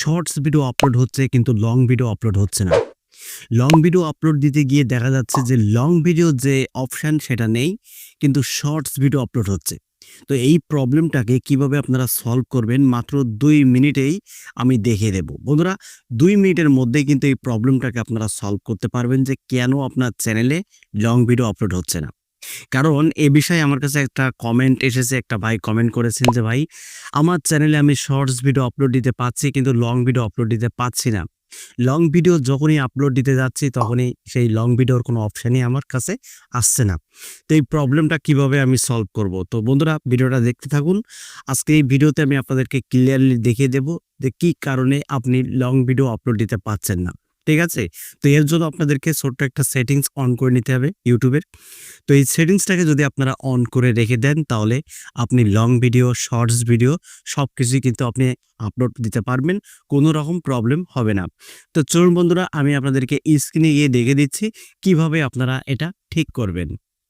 Shorts video upload হচ্ছে, কিন্তু long video upload হচ্ছে না। লং ভিডিও আপলোড দিতে গিয়ে দেখা যাচ্ছে যে লং ভিডিও যে অপশান সেটা নেই, কিন্তু শর্টস ভিডিও আপলোড হচ্ছে। তো এই প্রবলেমটাকে কীভাবে আপনারা সলভ করবেন, মাত্র দুই মিনিটেই আমি দেখিয়ে দেব। বন্ধুরা, দুই মিনিটের মধ্যে কিন্তু এই প্রবলেমটাকে আপনারা সলভ করতে পারবেন যে, কেন আপনার চ্যানেলে লং ভিডিও আপলোড হচ্ছে না। কারণ এ বিষয়ে আমার কাছে একটা কমেন্ট এসেছে, একটা ভাই কমেন্ট করেছেন যে, ভাই, আমার চ্যানেলে আমি শর্টস ভিডিও আপলোড দিতে পাচ্ছি, কিন্তু লং ভিডিও আপলোড দিতে পাচ্ছি না। লং ভিডিও যখনই আপলোড দিতে যাচ্ছি, তখনই সেই লং ভিডিওর কোনো অপশানই আমার কাছে আসছে না। তো এই প্রবলেমটা কীভাবে আমি সলভ করব? তো বন্ধুরা, ভিডিওটা দেখতে থাকুন। আজকে এই ভিডিওতে আমি আপনাদেরকে ক্লিয়ারলি দেখিয়ে দেব যে কী কারণে আপনি লং ভিডিও আপলোড দিতে পারছেন না। ঠিক আছে? তো এর জন্য আপনাদেরকে ছোট্ট একটা সেটিংস অন করে নিতে হবে ইউটিউবের তো এই সেটিংসটাকে যদি আপনারা অন করে রেখে দেন, তাহলে আপনি লং ভিডিও শর্টস ভিডিও সব কিছুই কিন্তু আপনি আপলোড দিতে পারবেন, কোনো রকম প্রবলেম হবে না। তো চলুন বন্ধুরা, আমি আপনাদেরকে স্ক্রিনে গিয়ে দেখে দিচ্ছি কীভাবে আপনারা এটা ঠিক করবেন।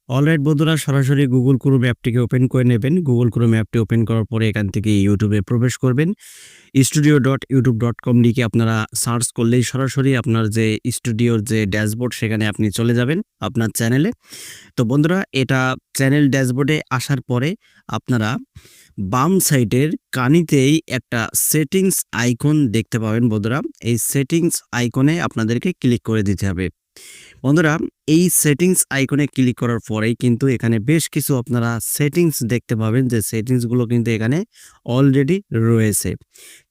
অলরাইট বন্ধুরা, সরাসরি গুগল ক্রোম অ্যাপটিকে ওপেন করে নেবেন। গুগল ক্রোম অ্যাপটি ওপেন করার পরে এখান থেকে ইউটিউবে প্রবেশ করবেন। Studio dot YouTube dot com লিখে আপনারা সার্চ করলেই সরাসরি আপনার যে স্টুডিওর যে ড্যাশবোর্ড সেখানে আপনি চলে যাবেন আপনার চ্যানেলে তো বন্ধুরা, এটা চ্যানেল ড্যাশবোর্ডে আসার পরে আপনারা বাম সাইডের কানিতেই একটা সেটিংস আইকন দেখতে পাবেন বন্ধুরা। এই সেটিংস আইকনে আপনাদেরকে ক্লিক করে দিতে হবে। বন্ধুরা, এই সেটিংস আইকনে ক্লিক করার পরেই কিন্তু এখানে বেশ কিছু আপনারা সেটিংস দেখতে পাবেন যে সেটিংসগুলো কিন্তু এখানে অলরেডি রয়েছে।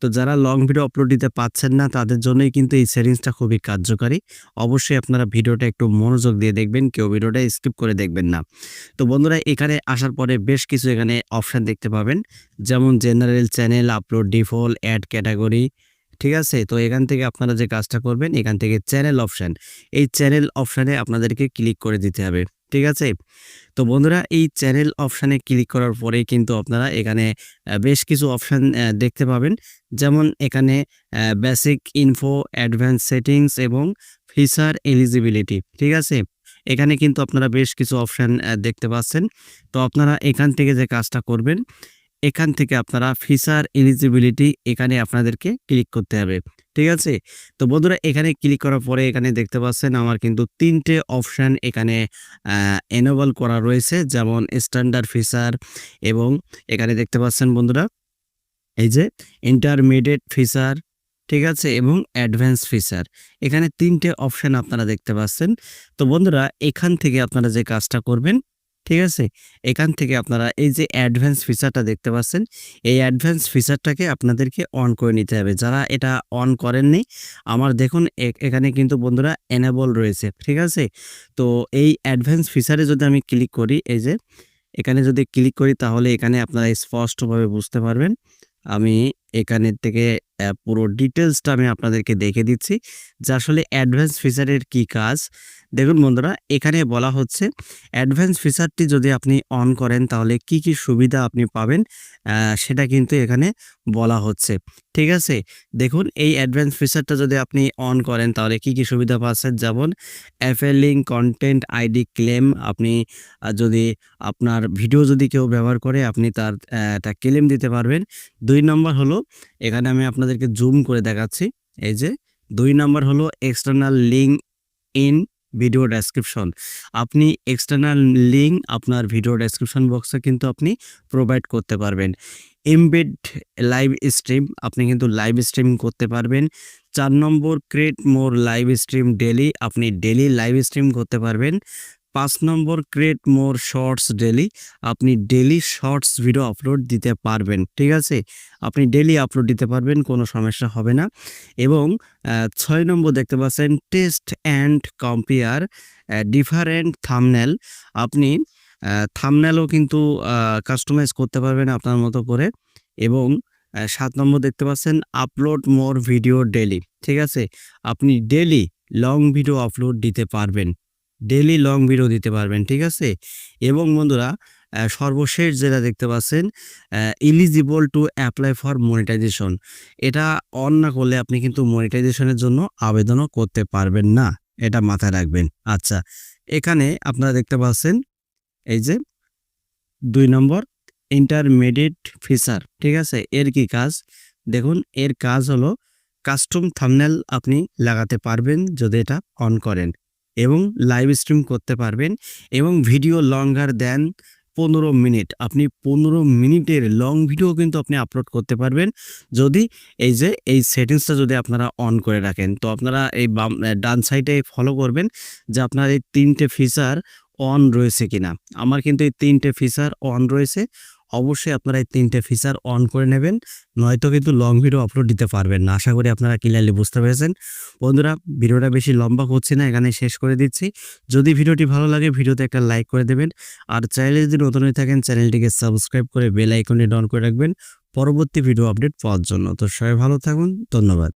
তো যারা লং ভিডিও আপলোড দিতে পাচ্ছেন না, তাদের জন্যই কিন্তু এই সেটিংসটা খুবই কার্যকারী। অবশ্যই আপনারা ভিডিওটা একটু মনোযোগ দিয়ে দেখবেন, কেউ ভিডিওটা স্কিপ করে দেখবেন না। তো বন্ধুরা, এখানে আসার পরে বেশ কিছু এখানে অপশান দেখতে পাবেন। যেমন general channel upload default add category ঠিক আছে? তো এখান থেকে আপনারা যে কাজটা করবেন, এখান থেকে চ্যানেল অপশান এই চ্যানেল অপশানে আপনাদেরকে ক্লিক করে দিতে হবে, ঠিক আছে? তো বন্ধুরা, এই চ্যানেল অপশানে ক্লিক করার পরে কিন্তু আপনারা এখানে বেশ কিছু অপশান দেখতে পাবেন। যেমন এখানে বেসিক ইনফো অ্যাডভান্স সেটিংস এবং ফিচার এলিজিবিলিটি ঠিক আছে? এখানে কিন্তু আপনারা বেশ কিছু অপশান দেখতে পাচ্ছেন। তো আপনারা এখান থেকে যে কাজটা করবেন এখান থেকে আপনারা ফিচার এলিজিবিলিটি এখানে আপনাদেরকে ক্লিক করতে হবে। ঠিক আছে? তো বন্ধুরা, এখানে ক্লিক করার পরে এখানে দেখতে পাচ্ছেন আমার কিন্তু তিনটে অপশান এখানে এনেবল করা রয়েছে, যেমন স্ট্যান্ডার্ড ফিচার এবং এখানে দেখতে পাচ্ছেন বন্ধুরা, এই যে ইন্টারমিডিয়েট ফিচার ঠিক আছে? এবং অ্যাডভান্স ফিচার এখানে তিনটে অপশান আপনারা দেখতে পাচ্ছেন। তো বন্ধুরা, এখান থেকে আপনারা যে কাজটা করবেন ঠিক আছে? এখান থেকে আপনারা এই যে অ্যাডভান্স ফিচারটা দেখতে পাচ্ছেন, এই অ্যাডভান্স ফিচারটাকে আপনাদেরকে অন করে নিতে হবে। যারা এটা অন করেননি, আমার দেখুন এখানে কিন্তু বন্ধুরা এনেবল রয়েছে, ঠিক আছে? তো এই অ্যাডভান্স ফিচারে যদি আমি ক্লিক করি, এই যে এখানে যদি ক্লিক করি, তাহলে এখানে আপনারা স্পষ্টভাবে বুঝতে পারবেন, আমি এখানের থেকে পুরো ডিটেলসটা আমি আপনাদেরকে দেখে দিচ্ছি যে আসলে অ্যাডভান্স ফিচারের কি কাজ। দেখুন বন্ধুরা, এখানে বলা হচ্ছে অ্যাডভান্স ফিচারটি যদি আপনি অন করেন তাহলে কি কি সুবিধা আপনি পাবেন সেটা কিন্তু এখানে বলা হচ্ছে। ঠিক আছে? দেখুন, এই অ্যাডভান্স ফিচারটা যদি আপনি অন করেন তাহলে কি কি সুবিধা পাচ্ছেন যেমন এফএলিং কন্টেন্ট আইডি ক্লেম আপনি যদি আপনার ভিডিও যদি কেউ ব্যবহার করে, আপনি তার একটা ক্লেম দিতে পারবেন। দুই নম্বর হলো, এখানে আমি আপনাদেরকে জুম করে দেখাচ্ছি। এই যে, দুই নম্বর হলো external link in video description আপনি এক্সটার্নাল লিঙ্ক আপনার ভিডিও ডেসক্রিপশন বক্সে কিন্তু আপনি প্রোভাইড করতে পারবেন। এমবেড লাইভ স্ট্রিম আপনি কিন্তু লাইভ স্ট্রিম করতে পারবেন। চার নম্বর create more live stream daily আপনি ডেলি লাইভ স্ট্রিম করতে পারবেন। পাঁচ নম্বর ক্রিয়েট মোর শর্টস ডেলি আপনি ডেলি শর্টস ভিডিও আপলোড দিতে পারবেন, ঠিক আছে? আপনি ডেলি আপলোড দিতে পারবেন, কোনো সমস্যা হবে না। এবং ছয় নম্বর দেখতে পাচ্ছেন test and compare different thumbnail আপনি থামনেলও কিন্তু কাস্টমাইজ করতে পারবেন আপনার মতো করে। এবং সাত নম্বর দেখতে পাচ্ছেন আপলোড মোর ভিডিও ডেলি ঠিক আছে? আপনি ডেলি লং ভিডিও আপলোড দিতে পারবেন। ডেলি লং ভিডিও দিতে পারবেন, ঠিক আছে? এবং বন্ধুরা সর্বশেষ যেটা দেখতে পাচ্ছেন eligible to apply for monetization এটা অন না করলে আপনি কিন্তু মনিটাইজেশনের জন্য আবেদনও করতে পারবেন না। এটা মাথায় রাখবেন। আচ্ছা এখানে আপনারা দেখতে পাচ্ছেন, এই যে দুই নম্বর ইন্টারমিডিয়েট ফিচার ঠিক আছে? এর কি কাজ? দেখুন, এর কাজ হলো কাস্টম থাম্বনেল আপনি লাগাতে পারবেন যদি এটা অন করেন। এবং লাইভ স্ট্রিম করতে পারবেন এবং ভিডিও লঙ্গার দেন পনেরো মিনিট আপনি পনেরো মিনিটের লং ভিডিও কিন্তু আপনি আপলোড করতে পারবেন। যদি এই যে, এই সেটিংসটা যদি আপনারা অন করে রাখেন, তো আপনারা এই বাম ডান সাইডে ফলো করবেন যে আপনার এই তিনটে ফিচার অন রয়েছে কিনা। আমার কিন্তু এই তিনটে ফিচার অন রয়েছে। অবশ্যই আপনারা এই তিনটে ফিচার অন করে নেবেন। নয়তো কিন্তু লং ভিডিও আপলোড দিতে পারবেন না। আশা করি আপনারা ক্লিয়ারলি বুঝতে পেরেছেন। বন্ধুরা, ভিডিওটা বেশি লম্বা করছি না, এখানে শেষ করে দিচ্ছি। যদি ভিডিওটি ভালো লাগে, ভিডিওতে একটা লাইক করে দেবেন। আর চ্যানেলে যদি নতুন হয়ে থাকেন, চ্যানেলটিকে সাবস্ক্রাইব করে বেল আইকনটি অন করে রাখবেন। পরবর্তী ভিডিও আপডেট পাওয়ার জন্য। তো সবাই ভালো থাকুন, ধন্যবাদ।